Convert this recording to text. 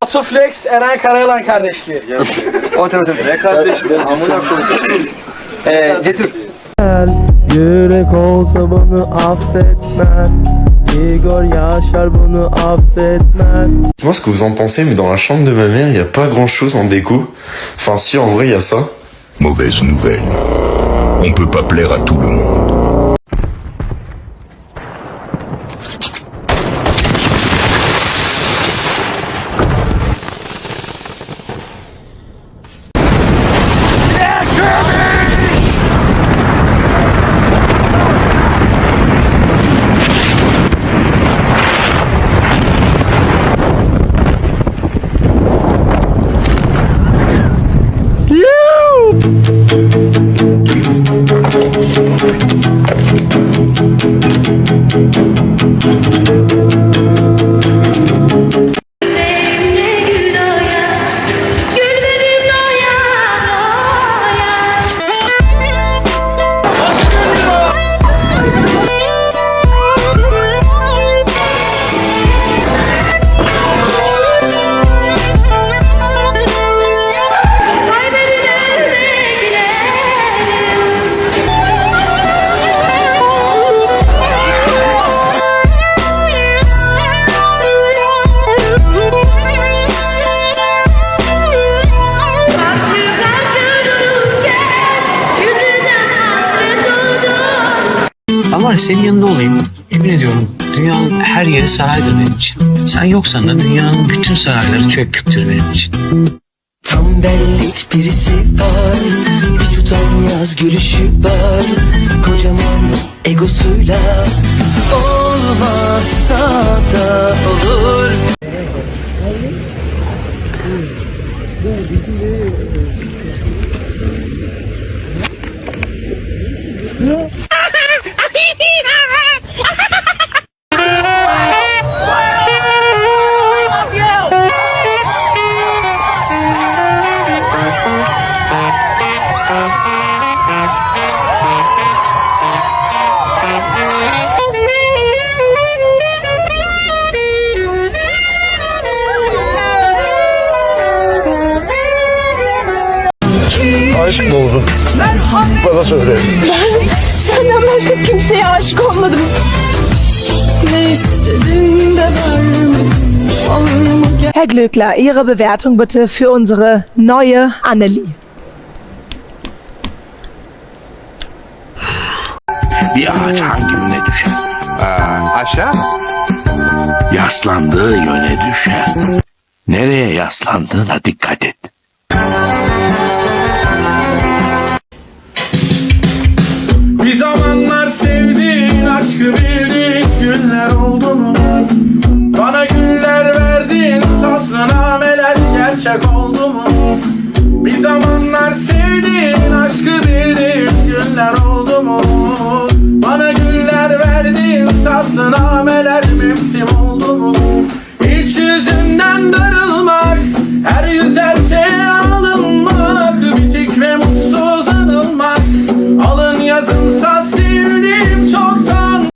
Atuflex Eren Karayalan kardeşliği. Otur otur. Ne kardeşler amına koyayım. Ee, Cesur. Yürek olsa bunu affetmez Igor Yaşar bunu affetmez Moi, ce que vous en pensez, mais dans la chambre de ma mère, il n'y a pas grand chose en déco. Enfin, si, en vrai, il y a ça. Mauvaise nouvelle. On peut pas plaire à tout le monde. Var senin yanında olayım. Emin ediyorum dünyanın her yeri saraydır benim için. Sen yoksan da dünyanın bütün sarayları çöplüktür benim için. Tam benlik birisi var Bir tutam yaz gülüşü var Kocaman egosuyla Olmazsa da olur Aşk oldun? Bana söyle. Senden başka kimseye aşık olmadım Ne istedin de verme Olur mu Herr Glöckler, Ihre Bewertung bitte für unsere neue Annelie. Bir ağaç hangi yöne düşer? Aşağı. Yaslandığı yöne düşer. Nereye yaslandığına dikkat et. oldu mu? Bana günler verdin tatlı nameler gerçek oldu mu? Bir zamanlar sevdiğin aşkı bildiğim günler oldu mu? Bana günler verdin tatlı nameler mevsim oldu mu? Hiç yüzünden darılmak her yüze